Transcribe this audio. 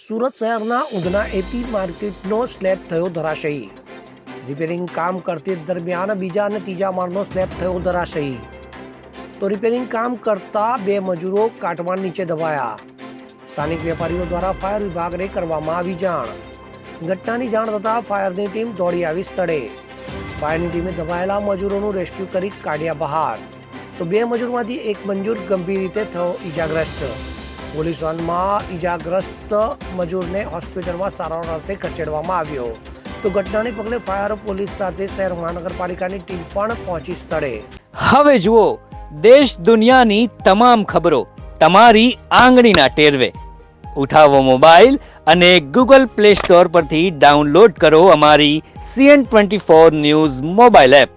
સુરત શહેરના Udhna AP માર્કેટનો slab થયો ધરાશયી. Repairing કામ કરતી દરમિયાન બીજા અને ત્રીજા માળનો સ્લેબ થયો ધરાશયી. તો રિપેરિંગ કામ કરતા બે મજૂરો કાટમાળ નીચે દબાયા. સ્થાનિક વેપારીઓ દ્વારા ફાયર વિભાગને કરવામાં આવી જાણ. ઘટનાની જાણ થતાં ફાયરની ટીમ દોડી આવી સ્થળે. ફાયરની ટીમે દબાયેલા મજૂરોનું રેસ્ક્યુ કરી કાઢ્યા બહાર. તો બે મજૂરમાંથી એક મજૂર ગંભીર રીતે થયો ઈજાગ્રસ્ત. પોલીસ વાનમાં ઈજાગ્રસ્ત મજૂરને હોસ્પિટલમાં સારવાર અર્થે ખસેડવામાં આવ્યો. તો ઘટનાને પગલે ફાયર પોલીસ સાથે શહેર મહાનગરપાલિકાની ટીમ પણ પહોંચી સ્થળે. હવે જુઓ, દેશ દુનિયાની તમામ ખબરો તમારી આંગળીના ટેરવે. ઉઠાવો મોબાઈલ અને ગૂગલ પ્લે સ્ટોર પરથી ડાઉનલોડ કરો અમારી CN twenty four news mobile app.